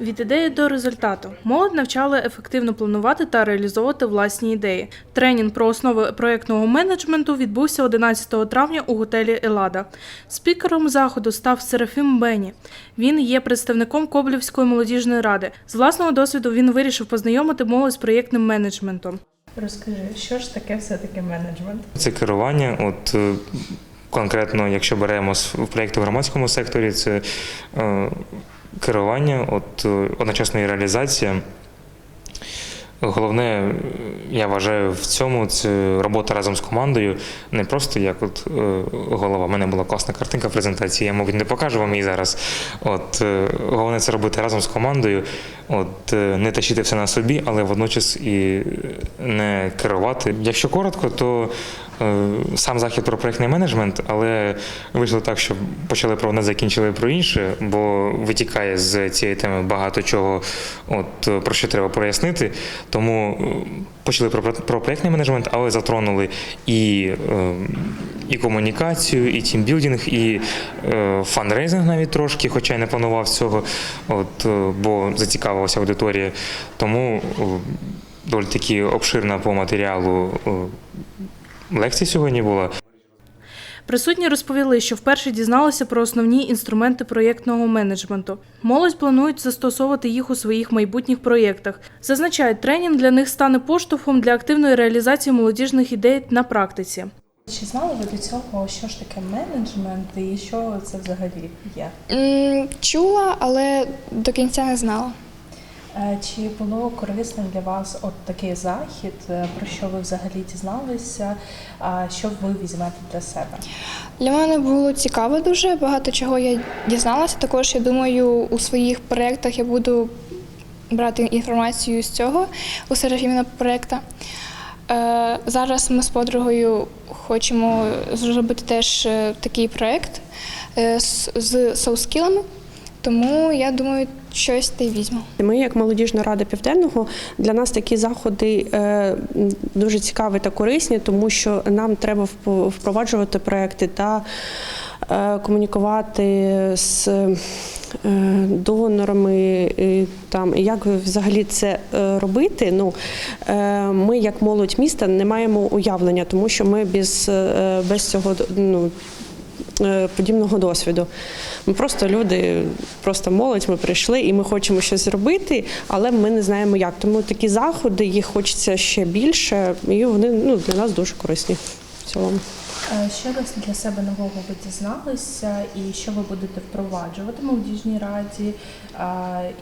Від ідеї до результату молодь навчали ефективно планувати та реалізовувати власні ідеї. Тренінг про основи проєктного менеджменту відбувся 11 травня у готелі Елада. Спікером заходу став Серафім Бені. Він є представником Коблівської молодіжної ради. З власного досвіду він вирішив познайомити молодь з проєктним менеджментом. Розкажи, що ж таке все таки менеджмент? Це керування. От е, конкретно, якщо беремо з- в проєкти в громадському секторі, це е, керування, от е, одночасна і реалізація. Головне, я вважаю, в цьому це робота разом з командою, не просто як от е, голова. У мене була класна картинка презентації, я, мабуть, не покажу вам її зараз. От е, головне це робити разом з командою, от не тащити все на собі, але водночас і не керувати. Якщо коротко, то сам захід про проєктний менеджмент, але вийшло так, що почали про одне, закінчили про інше, бо витікає з цієї теми багато чого, от е, про що треба прояснити. Тому е, почали про, про проєктний менеджмент, але затронули і, е, і комунікацію, і тімбілдинг, і е, фандрейзинг навіть трошки, хоча й не планував цього, от, е, бо зацікавилася аудиторія. Тому е, доволі таки обширна по матеріалу лекція сьогодні була. Присутні розповіли, що вперше дізналися про основні інструменти проєктного менеджменту. Молодь планують застосовувати їх у своїх майбутніх проєктах. Зазначають, тренінг для них стане поштовхом для активної реалізації молодіжних ідей на практиці. Чи знали ви до цього, що ж таке менеджмент і що це взагалі є? Чула, але до кінця не знала. Е, Чи було корисним для вас от такий захід, е, про що ви взагалі дізналися, а що ви візьмете для себе? Для мене було цікаво дуже, багато чого я дізналася. Також я думаю, у своїх проєктах я буду брати інформацію з цього у Серафіміна проєкту. Е, Зараз ми з подругою хочемо зробити теж такий проєкт з соускілами, тому я думаю, щось й візьму. Ми, як молодіжна рада південного, для нас такі заходи е, дуже цікаві та корисні, тому що нам треба вп- впроваджувати проекти та е, комунікувати з е, донорами. Там як взагалі це робити? Ну ми, як молодь міста, не маємо уявлення, тому що ми без, без цього ну, подібного досвіду. Ми просто люди, просто молодь, ми прийшли і ми хочемо щось зробити, але ми не знаємо як. Тому такі заходи, їх хочеться ще більше, і вони ну, для нас дуже корисні в цілому. Е, Що ви для себе нового ви дізналися, і що ви будете впроваджувати молодіжній раді,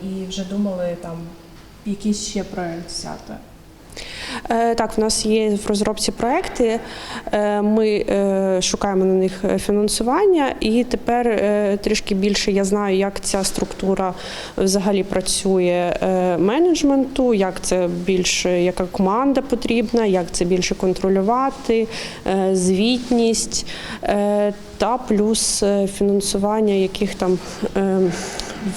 і вже думали там якийсь ще проект взяти? Е, Так, в нас є в розробці проекти. е, Ми е, шукаємо на них фінансування, і тепер трішки більше я знаю, як ця структура взагалі працює менеджменту, як це більше, яка команда потрібна, як це більше контролювати, звітність та плюс фінансування яких там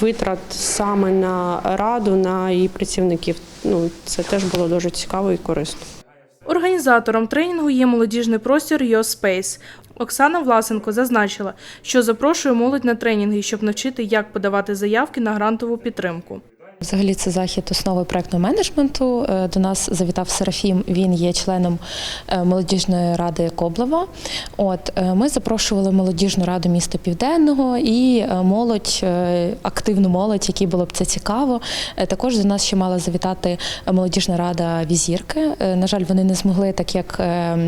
витрат саме на раду, на її працівників. Ну, це теж було дуже цікаво і корисно. Організатором тренінгу є молодіжний простір Space. Оксана Власенко зазначила, що запрошує молодь на тренінги, щоб навчити, як подавати заявки на грантову підтримку. Взагалі, це захід основи проектного менеджменту. Е, До нас завітав Серафім. Він є членом е, молодіжної ради Коблева. От е, ми запрошували молодіжну раду міста Південного і молодь, активну молодь, якій було б це цікаво. Також до нас ще мала завітати молодіжна рада Візірки. На жаль, вони не змогли, так як е,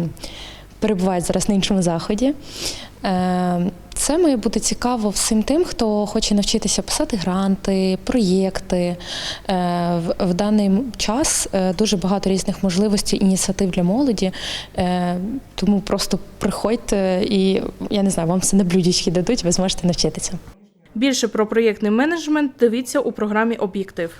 перебувають зараз на іншому заході. Це має бути цікаво всім тим, хто хоче навчитися писати гранти, проєкти. Е, В, в даний час е, дуже багато різних можливостей, ініціатив для молоді. Е, Тому просто приходьте і я не знаю, вам все на блюдечки дадуть, ви зможете навчитися. Більше про проєктний менеджмент дивіться у програмі Об'єктив.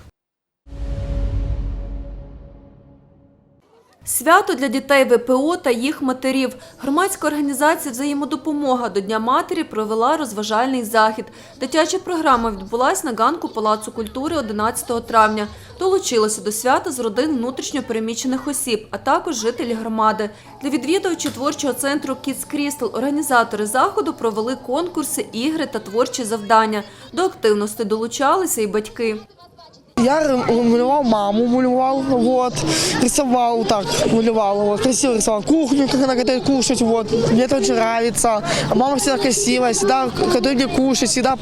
Свято для дітей ВПО та їх матерів. Громадська організація «Взаємодопомога» до Дня матері провела розважальний захід. Дитяча програма відбулась на ганку Палацу культури 11 травня. Долучилося до свята з родин внутрішньопереміщених осіб, а також жителі громади. Для відвідувачів творчого центру Kids Crystal організатори заходу провели конкурси, ігри та творчі завдання. До активності долучалися і батьки. Я р- малював маму, малювал, вот, рисовал так, малювал, вот, красиво рисовал кухню, как она готовит кушать, вот, мне это очень нравится. А мама всегда красивая, всегда готовит мне кушать, всегда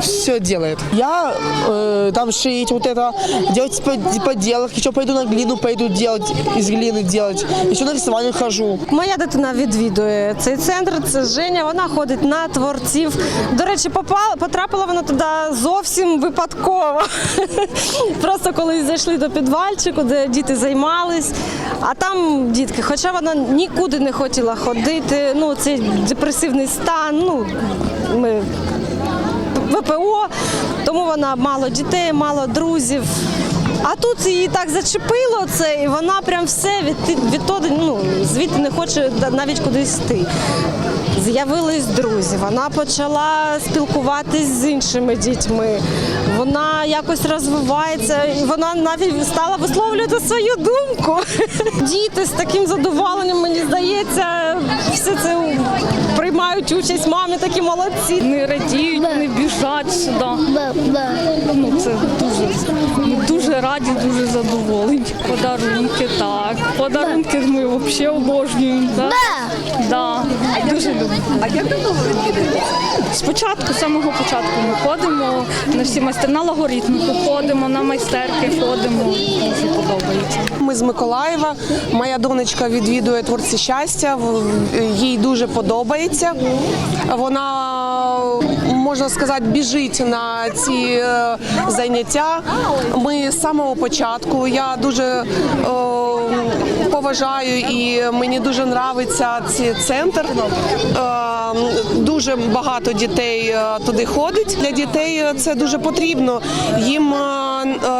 все делает. Я э, там шить вот это, делать под- поделок, еще пойду на глину, пойду делать, из глины делать, еще на рисование хожу. Моя дитина відвідує цей центр. Це Женя. Вона ходить на творців. До речі, попала, потрапила вона туди зовсім випадково. Просто коли зайшли до підвальчику, де діти займались. А там дітки, хоча вона нікуди не хотіла ходити. Ну, цей депресивний стан. Ну, ми ВПО, тому вона мало дітей, мало друзів. А тут її так зачепило це, і вона прям все від, відтоді, ну, звідти не хоче навіть кудись йти. З'явились друзі, вона почала спілкуватись з іншими дітьми. Вона якось розвивається, і вона навіть стала висловлювати свою думку. Діти з таким задоволенням, мені здається, все це приймають участь. Мами такі молодці. не радіють, не біжать сюди. Ну це дуже ми дуже раді, дуже задоволені. Подарунки, так. Подарунки ми взагалі обожнюємо. Так? Да. Дуже. А як давно ви відвідуєте? Спочатку, з самого початку ми ходимо на всі майстер, на логоритмику ходимо, на майстерки ходимо. Дуже подобається. Ми з Миколаєва. Моя донечка відвідує творці щастя. Їй дуже подобається. Вона можна сказати, біжить на ці е, заняття. Ми з самого початку. Я дуже е, поважаю і мені дуже подобається цей центр. Е, Дуже багато дітей туди ходить. Для дітей це дуже потрібно. Їм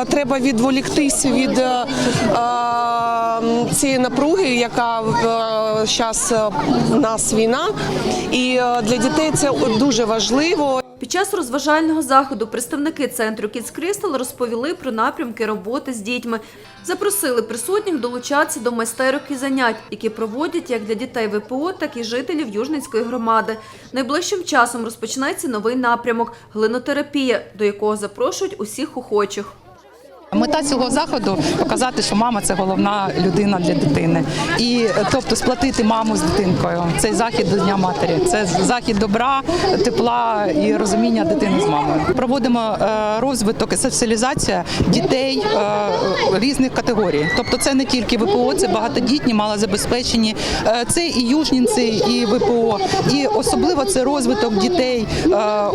треба відволіктися від цієї напруги, яка зараз у нас війна. І е, для дітей це дуже важливо. Під час розважального заходу представники центру Kids Crystal розповіли про напрямки роботи з дітьми. Запросили присутніх долучатися до майстерок і занять, які проводять як для дітей ВПО, так і жителів Южницької громади. Найближчим часом розпочнеться новий напрямок глинотерапія, до якого запрошують усіх охочих. Мета цього заходу показати, що мама це головна людина для дитини, і тобто сплатити маму з дитинкою. Цей захід до Дня матері. Це захід добра, тепла і розуміння дитини з мамою. Проводимо е, розвиток і соціалізація дітей е, різних категорій. Тобто, це не тільки ВПО, це багатодітні, малозабезпечені, е, це і южнінці, і ВПО, і особливо це розвиток дітей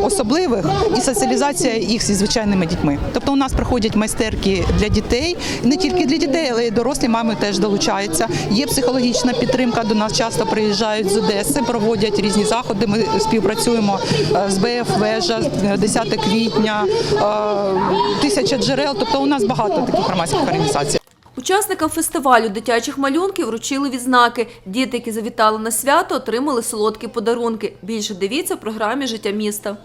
особливих і соціалізація їх зі звичайними дітьми. Тобто у нас проходять майстерки для дітей, не тільки для дітей, але й дорослі мами теж долучаються. Є психологічна підтримка. До нас часто приїжджають з Одеси, проводять різні заходи. Ми співпрацюємо е, з БФ Вежа, е, 10 квітня, е, тисяча джерел. Тобто у нас багато таких громадських організацій. Учасникам фестивалю дитячих малюнків вручили відзнаки. Діти, які завітали на свято, отримали солодкі подарунки. Більше дивіться в програмі Життя міста.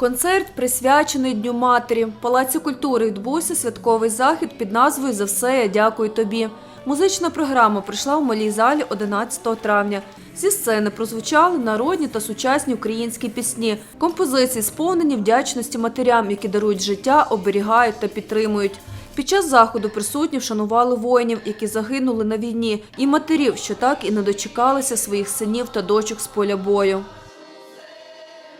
Концерт присвячений Дню матері. В Палаці культури відбувся святковий захід під назвою За все я дякую тобі. Музична програма прийшла в малій залі 11 травня. Зі сцени прозвучали народні та сучасні українські пісні. Композиції сповнені вдячності матерям, які дарують життя, оберігають та підтримують. Під час заходу присутні вшанували воїнів, які загинули на війні, і матерів, що так і не дочекалися своїх синів та дочок з поля бою.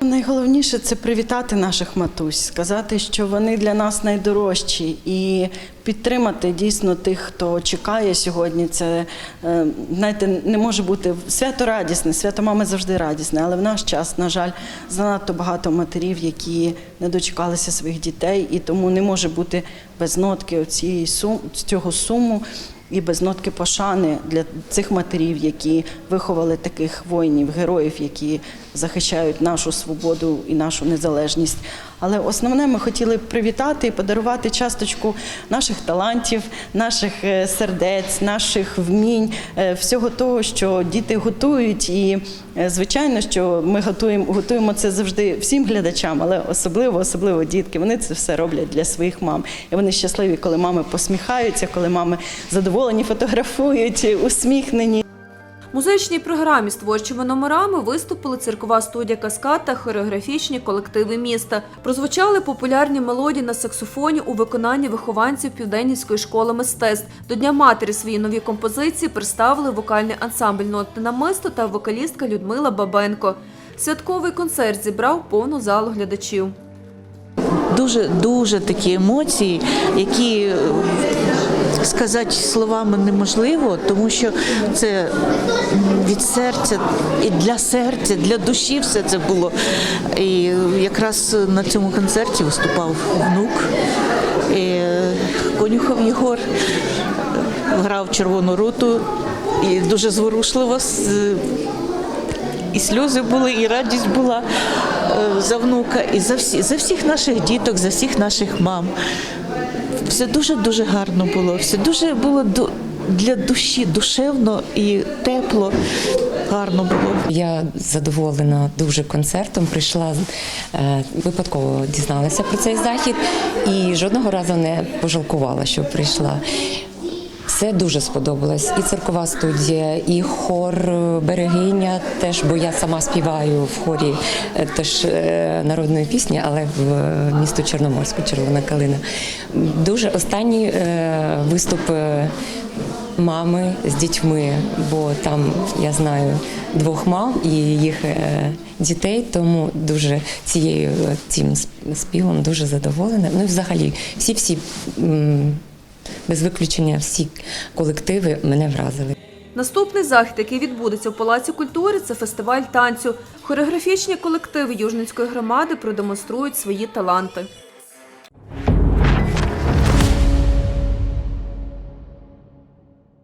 Найголовніше це привітати наших матусь, сказати, що вони для нас найдорожчі, і підтримати дійсно тих, хто чекає сьогодні. Це е, знаєте, не може бути свято радісне, свято мами завжди радісне, але в наш час, на жаль, занадто багато матерів, які не дочекалися своїх дітей, і тому не може бути без нотки цієї сум цього суму. І без нотки пошани для цих матерів, які виховали таких воїнів, героїв, які захищають нашу свободу і нашу незалежність. Але основне ми хотіли привітати і подарувати часточку наших талантів, наших е, сердець, наших вмінь, е, всього того, що діти готують. І е, звичайно, що ми готуємо, готуємо це завжди всім глядачам, але особливо, особливо дітки. Вони це все роблять для своїх мам. І вони щасливі, коли мами посміхаються, коли мами задоволені, фотографують, усміхнені. Музичній програмі з творчими номерами виступили циркова студія Каскад та хореографічні колективи міста. Прозвучали популярні мелодії на саксофоні у виконанні вихованців Південнівської школи мистецтв. До Дня матері свої нові композиції представили вокальний ансамбль «Нотне намисто» та вокалістка Людмила Бабенко. Святковий концерт зібрав повну залу глядачів. дуже дуже такі емоції, які сказати словами неможливо, тому що це від серця і для серця, для душі все це було. І якраз на цьому концерті виступав внук. І Конюхов Єгор грав червону руту і дуже зворушливо і сльози були, і радість була е, за внука, і за всі, за всіх наших діток, за всіх наших мам. Все дуже дуже гарно було. Все дуже було для душі, душевно і тепло. Гарно було. Я задоволена дуже концертом. Прийшла е, випадково дізналася про цей захід і жодного разу не пожалкувала, що прийшла. Все дуже сподобалось. І циркова студія, і хор е, берегиня теж, бо я сама співаю в хорі е, теж е, народної пісні, але в місто Чорноморську, Червона калина. Дуже останній виступ. Мами з дітьми, бо там я знаю двох мам і їх дітей, тому дуже цією цим співом дуже задоволена. Ну і взагалі всі всі без виключення всі колективи мене вразили. Наступний захід, який відбудеться в Палаці культури, це фестиваль танцю. Хореографічні колективи Южницької громади продемонструють свої таланти.